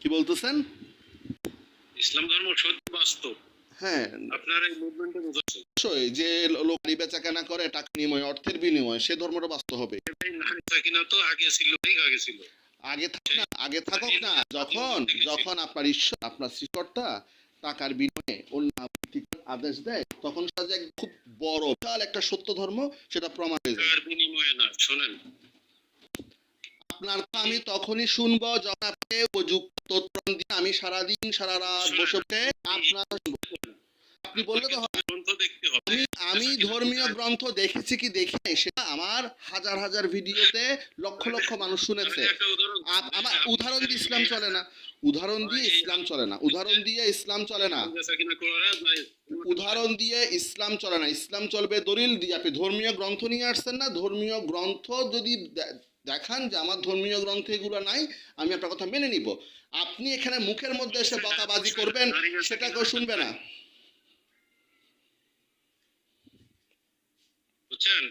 কি বলতেছেন? ইসলাম ধর্ম সত্য বাস্তব। হ্যাঁ। আপনার এই মুভমেন্টে অবশ্যই যে লোক গাড়ি বেচা কেনা করে টাকা বিনিময় অর্থের বিনিময় সে ধর্মটা বাস্তব হবে। এই তো আগে ছিল আগে ছিল। আগে থাক না আগে থাকুক না যখন যখন আপনার ঈশ্বর আপনার সৃষ্টিকর্তা টাকার বিনিময়ে অন্য আদেশ দেয় তখন সেটা যে খুব বড় বিশাল একটা সত্য ধর্ম সেটা প্রমাণ হয়ে যায়। বিনিময়ে না শোনেন। আপনার আমি তখনই শুনব যখন আপনি উপযুক্ত তথ্য দিয়ে আমি সারাদিন সারা রাত বসে বসে আপনার আপনি বললে তো আমি আমি ধর্মীয় গ্রন্থ দেখেছি কি দেখি নাই সেটা আমার হাজার হাজার ভিডিওতে লক্ষ লক্ষ মানুষ শুনেছে। উদাহরণ আমার উদাহরণ দিয়ে ইসলাম চলে না উদাহরণ দিয়ে ইসলাম চলে না উদাহরণ দিয়ে ইসলাম চলে না। নাই উদাহরণ দিয়ে ইসলাম চলে না ইসলাম চলবে দলিল দিয়ে। আপনি ধর্মীয় গ্রন্থ নিয়ে আসছেন না ধর্মীয় গ্রন্থ যদি দেখান যে আমার ধর্মীয় গ্রন্থ এগুলো নাই আমি আপনার কথা মেনে নিব। আপনি এখানে মুখের মধ্যে এসে বকাবাজি করবেন সেটা কেউ শুনবে না। বুঝছেন?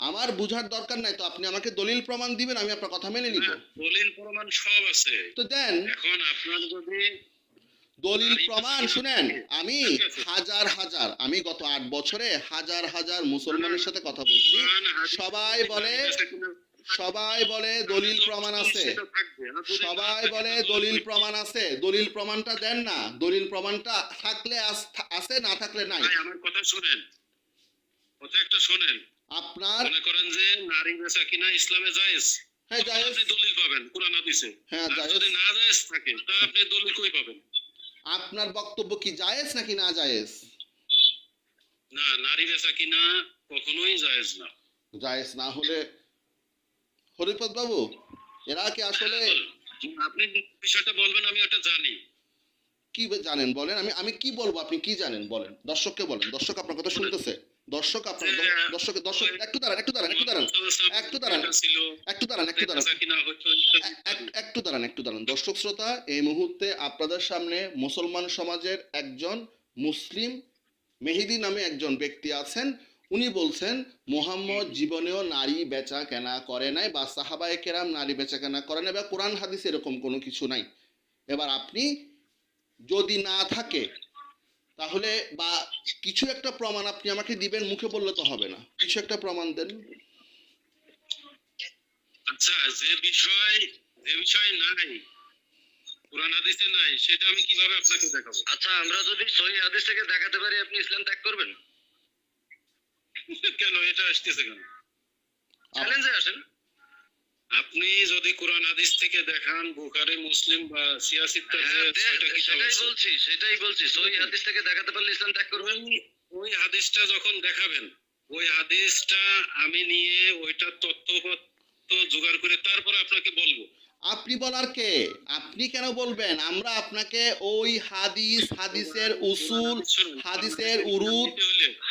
আমার বুঝার দরকার নাই তো আপনি আমাকে দলিল প্রমাণ দিবেন আমি আপনার কথা মেনে নিব। দলিল প্রমাণ সব আছে। তো দেন। এখন আপনার যদি দলিল প্রমাণ শুনেন আমি হাজার হাজার আমি গত আট বছরে হাজার হাজার মুসলমানের সাথে কথা বলছি। সবাই বলে সবাই বলে দলিল প্রমাণ আছে। সবাই বলে দলিল প্রমাণ আছে। দলিল প্রমাণটা দেন না। দলিল প্রমাণটা থাকলে আছে না থাকলে নাই। আমার কথা শুনেন। কথা একটা শোনেন। আপনার মনে করেন যে নারী বেচা কিনা ইসলামে জায়েজ। হ্যাঁ জায়েজ। দলিল পাবেন কোরআন হাদিসে। হ্যাঁ জায়েজ। যদি না জায়েজ থাকে তা আপনি দলিল কই পাবেন? আপনার বক্তব্য কি জায়েজ নাকি না জায়েজ? না নারী বেচা কিনা কখনোই জায়েজ না। জায়েজ না হলে হরিপদ বাবু এরা কি আসলে আপনি বিষয়টা বলবেন আমি ওটা জানি। কি জানেন বলেন? আমি আমি কি বলব? আপনি কি জানেন? বলেন। দর্শককে বলেন। দর্শক আপনার কথা শুনতেছে। দর্শক আপনার দর্শক দর্শক একটু দাঁড়ান একটু দাঁড়ান একটু দাঁড়ান। একটু দাঁড়ান। একটু দাঁড়ান একটু দাঁড়ান। একটু দাঁড়ান একটু দাঁড়ান। দর্শক শ্রোতা এই মুহূর্তে আপনাদের সামনে মুসলমান সমাজের একজন মুসলিম মেহেদি নামে একজন ব্যক্তি আছেন। উনি বলছেন মোহাম্মদ জীবনেও নারী বেচা কেনা করে নাই বা সাহাবায়ে কেরাম নারী বেচা কেনা করে নাই বা কোরআন হাদিস এরকম কোনো কিছু নাই। এবার আপনি যদি না থাকে তাহলে বা কিছু একটা প্রমাণ আপনি আমাকে দিবেন মুখে বললে তো হবে না। কিছু একটা প্রমাণ দেন। আচ্ছা যে বিষয় যে বিষয় নাই কোরআন হাদিসে নাই সেটা আমি কীভাবে আপনাকে দেখাবো? আচ্ছা আমরা যদি সহি হাদিস থেকে দেখাতে পারি আপনি ইসলাম ত্যাগ করবেন? কেন? এটা আসতেছে কেন? চ্যালেঞ্জে আসেন। আপনি যদি কোরআন হাদিস থেকে দেখান বুখারি মুসলিম বা সিয়াসিত্তার হ্যাঁ, সেটাই বলছি সেটাই বলছি। সহি হাদিস থেকে দেখাতে পারলে ইসলাম ত্যাগ করবেন। ওই হাদিসটা যখন দেখাবেন ওই হাদিসটা আমি নিয়ে ওইটা তথ্যপত্র জোগাড় করে তারপরে আপনাকে বলব। আপনি বলার কে? আপনি কেন বলবেন? আমরা আপনাকে ওই হাদিস হাদিসের উসুল হাদিসের উরুদ।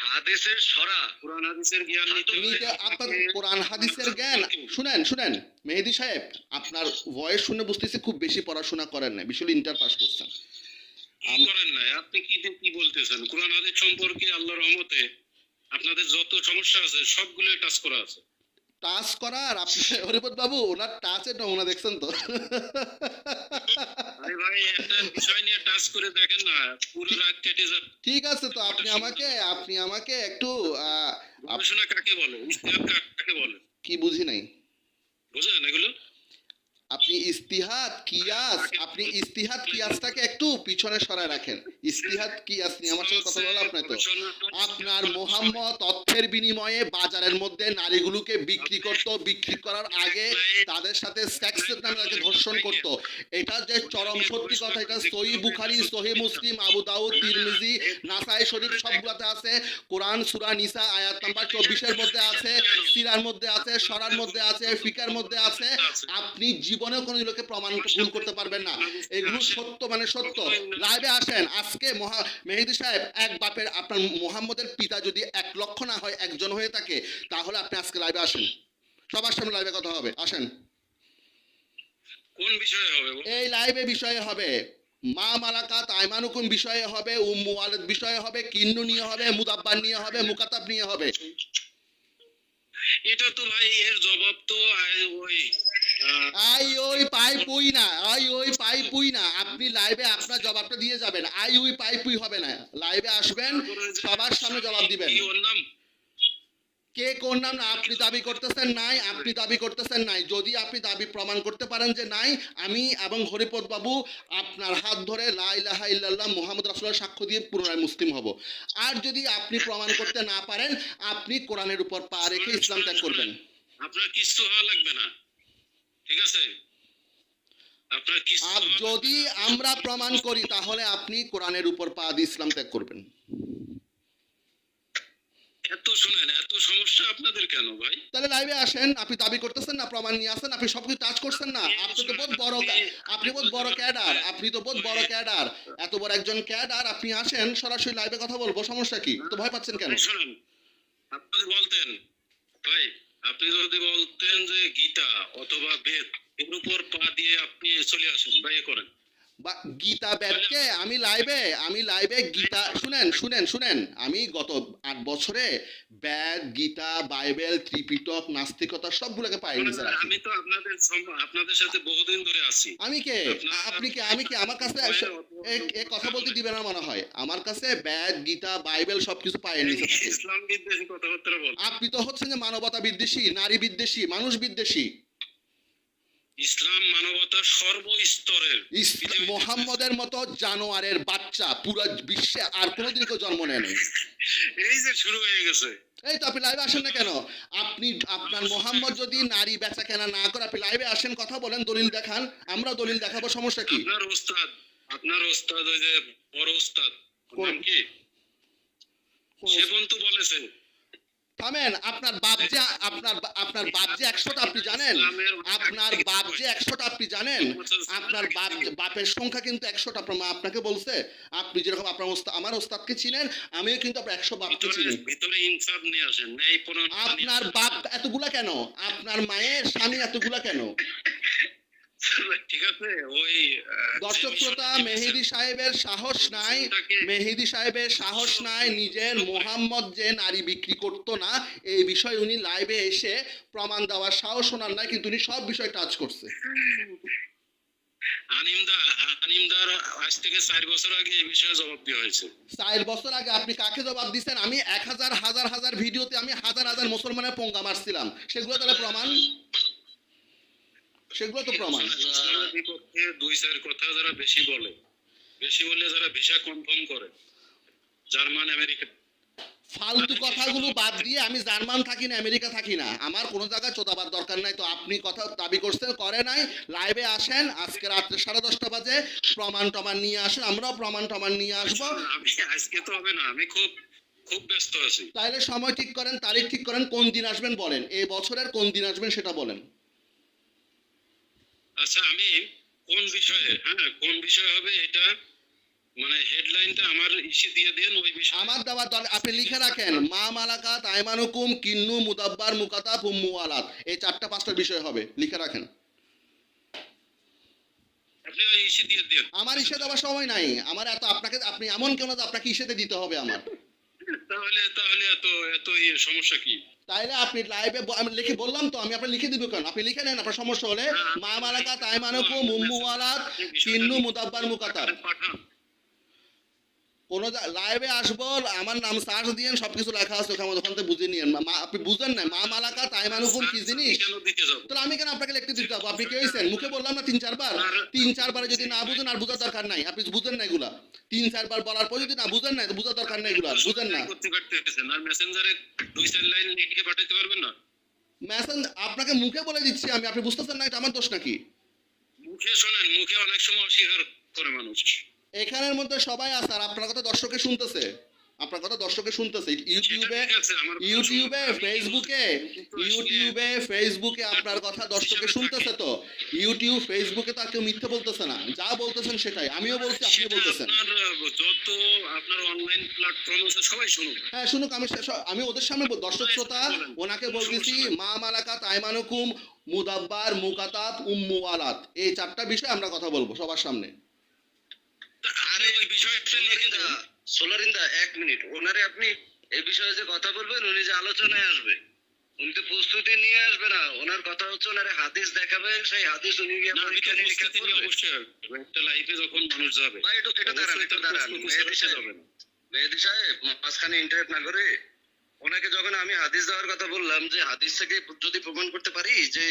হাদিসের সরা। কোরআন হাদিসের জ্ঞান নিতে আপনার কোরআন হাদিসের জ্ঞান শুনেন শুনেন মেহেদি সাহেব আপনার ভয়েস শুনে বুঝতেছি খুব বেশি পড়াশোনা করেন না বিশাল ইন্টার পাস করছেন। কি করেন নাই? আপনি কি কি বলতেছেন? কোরআন হাদিস সম্পর্কে আল্লাহর রহমতে আপনাদের যত সমস্যা আছে সবগুলো টাচ করা আছে। টাচ করা আর আপনি হরিপদ বাবু ওনার টাচের নমুনা দেখছেন তো। ভাই একটা বিষয় নিয়ে টাচ করে দেখেন না পুরো রাত কেটে যাবে। ঠিক আছে তো আপনি আমাকে আপনি আমাকে একটু গবেষণা কাকে বলে? ইস্তেহাদ কাকে বলে? কি বুঝি নাই। বুঝেন এগুলো? আপনি ইস্তিহাদ, কিয়াস, আপনি ইস্তিহাদ, কিয়াসটাকে একটু পিছনে সরায় রাখেন। ইস্তিহাদ, কিয়াস নিয়ে আমার সাথে কথা বলা আপনার তো আপনার মোহাম্মদ অর্থের বিনিময়ে বাজারের মধ্যে নারীগুলোকে বিক্রি করত, বিক্রি করার আগে তাদের সাথে সেক্সের নামে তাকে ধর্ষণ করত। এটা যে চরম সত্যি কথা, এটা সহি বুখারি, সহি মুসলিম, আবু দাউদ, তিরমিজি, নাসাই শরীফ সবগুলোতে আছে। কোরআন, সূরা, নিসা, আয়াত নাম্বার চব্বিশের মধ্যে আছে, সিরার মধ্যে আছে, সরার মধ্যে আছে, ফিকার মধ্যে আছে। আপনি জীবনেও কোনো লোকে প্রমাণ ভুল করতে পারবেন না। এগুলো সত্য মানে সত্য। লাইভে আসেন আজকে মহা মেহেদি সাহেব এক বাপের আপনার মোহাম্মদের পিতা যদি এক লক্ষ না হয় একজন হয়ে থাকে তাহলে আপনি আজকে লাইভে আসেন। সবার সামনে লাইভে কথা হবে। আসেন। কোন বিষয়ে হবে এই লাইভে বিষয়ে হবে। মা মালাকাত আইমানুকুম বিষয়ে হবে উম্মু ওয়ালিদ বিষয়ে হবে কিন্নু নিয়ে হবে মুদাব্বার নিয়ে হবে মুকাতাব নিয়ে হবে। এটা তো ভাই এর জবাব তো ওই আই ওই পাই পুই না আই ওই পাই পুই না। আপনি লাইভে আপনার জবাবটা দিয়ে যাবেন। আই উই পাইপুই হবে না। লাইভে আসবেন সবার সামনে জবাব দিবেন। কি কোন নাম? না আপনি দাবি করতেছেন নাই আপনি দাবি করতেছেন নাই। যদি আপনি দাবি প্রমাণ করতে পারেন যে নাই আমি এবং হরিপদ বাবু আপনার হাত ধরে লা ইলাহা ইল্লাল্লাহ মুহাম্মদ রাসূলের সাক্ষ্য দিয়ে পুনরায় মুসলিম হব। আর যদি আপনি প্রমাণ করতে না পারেন আপনি কোরআনের উপর পা রেখে ইসলাম ত্যাগ করবেন। আপনার কিছু হওয়া লাগবে না। ঠিক আছে? আর যদি আমরা প্রমাণ করি তাহলে আপনি কোরআনের উপর পা দিয়ে ইসলাম ত্যাগ করবেন। এত শুনেন এত সমস্যা আপনাদের কেন ভাই? তাহলে লাইভে আসেন আপনি দাবি করতেছেন না প্রমাণ নিয়ে আসেন আপনি সবকিছু টাচ করছেন না। আপনি তো বহুত বড় আপনি বহুত বড় ক্যাডার আপনি তো বহুত বড় ক্যাডার। এত বড় একজন ক্যাডার আপনি আসেন সরাসরি লাইভে কথা বলব সমস্যা কি? তো ভয় পাচ্ছেন কেন? শুনুন আপনি বলতেন ভাই। আপনি যদি বলতেন যে গীতা অথবা বেদ, এর উপর পা দিয়ে আপনি চলে আসেন বা ইয়ে করেন। গীতা ব্যাপকে আমি লাইভে আমি লাইভে গীতা শুনেন শুনেন শুনেন। আমি গত আট বছরে ব্যাদ গীতা বাইবেল ত্রিপিটক নাস্তিকতা সবগুলোকে পাই আমি তো আপনাদের আপনাদের সাথে বহুদিন ধরে আছি। আমি কে? আপনি কে? আমি কি? আমার কাছে এ- কথা বলতে দিবে না মনে হয়। আমার কাছে ব্যাদ গীতা বাইবেল সবকিছু পাই নিচে ইসলাম বিদ্বেষী কথাবার্তা বল আপনি তো হচ্ছেন যে মানবতা বিদ্বেষী নারী বিদ্বেষী মানুষ বিদ্বেষী। ইসলাম মানবতা সর্বস্তরের মোহাম্মদের মতো জানোয়ারের বাচ্চা পুরো বিশ্বে আর কোনোদিন কেউ জন্ম নেয়নি এই যে শুরু হয়ে গেছে। এই তো আপনি লাইভে আসেন না কেন? আপনি আপনার মোহাম্মদ যদি নারী বেচা কেনা না করে আপনি লাইভে আসেন কথা বলেন দলিল দেখান আমরা দলিল দেখাবো সমস্যা কি? আপনার ওস্তাদ আপনার ওস্তাদ ওই যে বড় ওস্তাদ? নাম কি? কোন- সে বলেছে। থামেন আপনার বাপ যে আপনার আপনার বাপ যে একশোটা আপনি জানেন? আপনার বাপ যে একশোটা আপনি জানেন? আপনার বাপ বাপের সংখ্যা কিন্তু একশোটা আপনার মা আপনাকে বলছে। আপনি যেরকম আপনার ওস্তাদ আমার ওস্তাদকে চিনেন আমিও কিন্তু আপনার একশো বাপকে চিনি। ভিতরে ইনসাফ নিয়ে আসেন আপনার বাপ এতগুলা কেন? আপনার মায়ের স্বামী এতগুলা কেন? দর্শক শ্রোতা মেহেদি সাহেবের সাহস নাই মেহেদি সাহেবের সাহস নাই নিজের মোহাম্মদ যে নারী বিক্রি করতো না এই বিষয়ে উনি লাইভে এসে প্রমাণ দেওয়ার সাহস ওনার নাই কিন্তু উনি সব বিষয় টাচ করছে। আনিমদা আনিমদার আজ থেকে চার বছর আগে এই বিষয়ে জবাব দেওয়া হয়েছে। চার বছর আগে আপনি কাকে জবাব দিচ্ছেন আমি এক হাজার হাজার হাজার ভিডিওতে আমি হাজার হাজার মুসলমানের পঙ্গা মারছিলাম। সেগুলো তাহলে প্রমাণ? সেগুলো তো প্রমাণ। বিপক্ষে দুই চার কথা যারা বেশি বলে বেশি বলে যারা ভিসা কনফার্ম করে জার্মান আমেরিকা ফালতু কথাগুলো বাদ দিয়ে আমি জার্মান থাকি না আমেরিকা থাকি না। আমার কোনো জায়গায় চোদাবার দরকার নাই তো আপনি কথা দাবি করছেন করে নাই লাইভে আসেন আজকে রাত্রে সাড়ে দশটা বাজে প্রমাণ টমান নিয়ে আসেন আমরাও প্রমাণ টমান নিয়ে আসব। আমি আজকে তো হবে না আমি খুব খুব ব্যস্ত আছি। তাইলে সময় ঠিক করেন তারিখ ঠিক করেন কোন দিন আসবেন বলেন এই বছরের কোন দিন আসবেন সেটা বলেন। আচ্ছা আমি কোন বিষয়ে? হ্যাঁ কোন বিষয় হবে এটা? মানে হেডলাইনটা আমার ইসি দিয়ে দেন ওই বিষয়ে। আমার দেওয়ার দল আপনি লিখে রাখেন। মা মালাকাত আইমানুকুম কিন্নু মুদাব্বার মুকাতাব উম্মু আলাত। এই চারটা পাঁচটা বিষয় হবে। লিখে রাখেন। আপনি ওই ইসি দিয়ে দেন। আমার ইসে দেওয়ার সময় নাই। আমার এত আপনাকে আপনি এমন কেন যে আপনাকে ইসেতে দিতে হবে আমার? তাহলে তাহলে এত এত ইয়ে সমস্যা কি? তাইলে আপনি লাইভে আমি লিখে বললাম তো, আমি আপনার লিখে দিব কেন? আপনি লিখে নেন, আপনার সমস্যা হলে মা মারাকা তাই উম্মু মুম্বু কিন্নু মুদাব্বার মুকাতাব। পাঠান কোন লাইভে আসব আমার নাম সার্চ দিয়ে সবকিছু লেখা আছে ওখানে ওখান থেকে বুঝে নিয়েন। আপনি বুঝেন না মা মালাকা তাই তাইমানুকুম কি জিনিস? তাহলে আমি কেন আপনাকে লিখতে দিতে যাব? আপনি কে হয়েছেন মুখে বললাম না তিন চারবার? তিন চারবারে যদি না বুঝেন আর বুঝার দরকার নাই। আপনি বুঝেন না এগুলা। তিন চারবার বলার পর যদি না বুঝেন না বুঝার দরকার নাই এগুলা। বুঝেন না। আর মেসেঞ্জারে দুই চার লাইন লিখে পাঠাতে পারবেন না? মেসেজ আপনাকে মুখে বলে দিচ্ছি আমি আপনি বুঝতেছেন না এটা আমার দোষ নাকি? মুখে শোনেন মুখে অনেক সময় অস্বীকার করে মানুষ। এখানের মধ্যে সবাই আছে আর আপনার কথা দর্শকে শুনতেছে। আপনার কথা দর্শকে শুনতেছে। ইউটিউবে ইউটিউবে ফেসবুকে ইউটিউবে ফেসবুকে আপনার কথা দর্শকে শুনতেছে তো। ইউটিউব ফেসবুকে তো আর কেউ মিথ্যে বলতেছে না। যা বলতেছেন সেটাই। আমিও বলছি আপনিও সেটা বলতেছেন। যত আপনার অনলাইন প্ল্যাটফর্ম আছে সবাই শুনুক। হ্যাঁ শুনুক আমি আমি ওদের সামনে দর্শক শ্রোতা ওনাকে বলতেছি মা মালাকাত আইমানুকুম মুদাব্বার মুকাতাত উম্মু আলাত এই চারটা বিষয় আমরা কথা বলব সবার সামনে তা আরে ওই বিষয়টা লিখে দেন সোলারিন্দা এক মিনিট। ওনারে আপনি এই বিষয়ে যে কথা বলবেন উনি যে আলোচনায় আসবে উনি তো প্রস্তুতি নিয়ে আসবে না। ওনার কথা হচ্ছে ওনারে হাদিস দেখাবে সেই হাদিস উনি গিয়ে পরীক্ষা নিরীক্ষা করবে। একটা লাইফে যখন মানুষ যাবে ভাই একটু একটু দাঁড়ান একটু দাঁড়ান। মেহেদি সাহেব মেহেদি সাহেব মাঝখানে ইন্টারাপ্ট না করে ওনাকে যখন আমি হাদিস দেওয়ার কথা বললাম যে হাদিস থেকে যদি প্রমাণ করতে পারি যে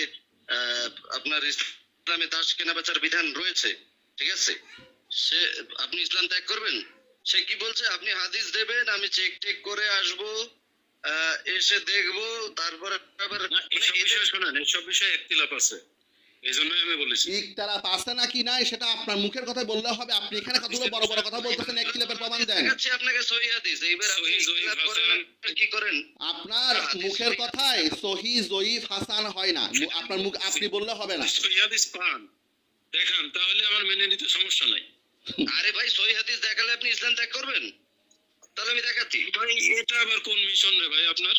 আহ, আপনার ইসলামে দাস কেনা বেচার বিধান রয়েছে ঠিক আছে? সে আপনি ইসলাম ত্যাগ করবেন? সে কি বলছে? আপনি হাদিস দেবেন আমি চেক টেক করে আসব এসে দেখব তারপরে আবার মানে এসব বিষয়ে শোনেন এসব বিষয়ে একতিলাপ আছে। এই জন্যই আমি বলেছি। আছে নাকি নাই সেটা আপনার মুখের কথা বললে হবে। আপনি এখানে কতগুলো বড় বড় কথা বলতেছেন এক কিলাপের প্রমাণ দেন। আপনাকে সহি হাদিস। এইবার আপনি কি করেন? আপনার মুখের কথায় সহি জয়ীফ হাসান হয় না। আপনার মুখ আপনি বললে হবে না। সহিয়াদিস পান। দেখান তাহলে আমার মেনে নিতে সমস্যা নাই। আরে ভাই সহি হাদিস দেখালে আপনি ইসলাম ত্যাগ করবেন? তাহলে আমি দেখাচ্ছি। ভাই এটা আবার কোন মিশন রে ভাই আপনার?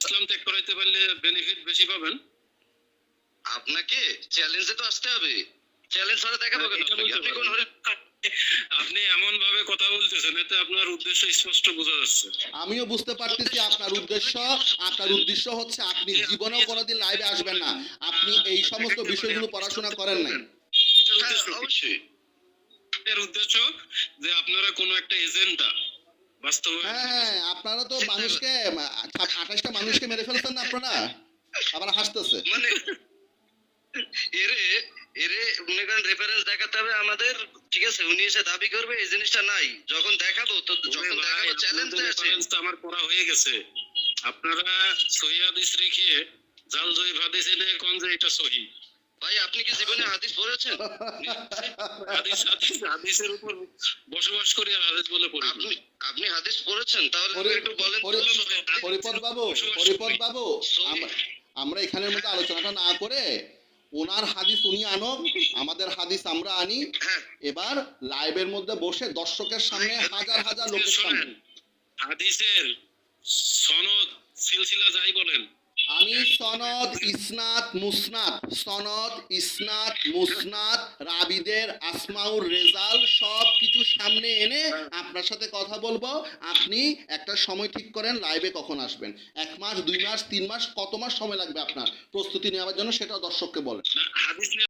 ইসলাম ত্যাগ করাইতে পারলে বেনিফিট বেশি পাবেন। আপনাকে চ্যালেঞ্জে তো আসতে হবে। চ্যালেঞ্জ ছাড়া দেখাবো কেন আপনি কোন হরে আপনি এমন ভাবে কথা বলতেছেন এতে আপনার উদ্দেশ্য স্পষ্ট বোঝা যাচ্ছে। আমিও বুঝতে পারতেছি আপনার উদ্দেশ্য। আপনার উদ্দেশ্য হচ্ছে আপনি জীবনেও কোনোদিন লাইভে আসবেন না। আপনি এই সমস্ত বিষয়গুলো পড়াশোনা করেন নাই। হ্যাঁ? অবশ্যই। এর উদ্দেশ্য যে আপনারা কোনো একটা এজেন্ডা বাস্তবায়ন হ্যাঁ হ্যাঁ আপনারা তো মানুষকে আঠাশটা মানুষকে মেরে ফেলছেন না আপনারা? আবার হাসতেছে। মানে এরে এরে মনে করেন রেফারেন্স দেখাতে হবে আমাদের। ঠিক আছে উনি এসে দাবি করবে এই জিনিসটা নাই। যখন দেখাবো তো যখন দেখাবো চ্যালেঞ্জ আছে। তো আমার পড়া হয়ে গেছে। আপনারা সহি হাদিস রেখে জাল জয়ী হাদিস এনে কোন যে এটা সহি? ভাই আপনি কি জীবনে হাদিস পড়েছেন? হাদিস হাদিস হাদিসের উপর বসবাস করে আর হাদিস বলে পড়ি। আপনি আপনি হাদিস পড়েছেন তাহলে একটু বলেন। পরিপদ বাবু পরিপদ বাবু আমরা এখানের মধ্যে আলোচনাটা না করে ওনার হাদিস উনি আনক আমাদের হাদিস আমরা আনি। হ্যাঁ। এবার লাইভের মধ্যে বসে দর্শকের সামনে হাজার হাজার লোকের সামনে। হাদিসের সনদ সিলসিলা যাই বলেন আমি সনদ ইসনাত মুসনাত সনদ ইসনাত মুসনাত রাবিদের, আসমাউর রেজাল সব কিছু সামনে এনে আপনার সাথে কথা বলব। আপনি একটা সময় ঠিক করেন লাইভে কখন আসবেন? এক মাস, দুই মাস, তিন মাস, কত মাস সময় লাগবে আপনার? প্রস্তুতি নেওয়ার জন্য সেটা দর্শককে বলেন।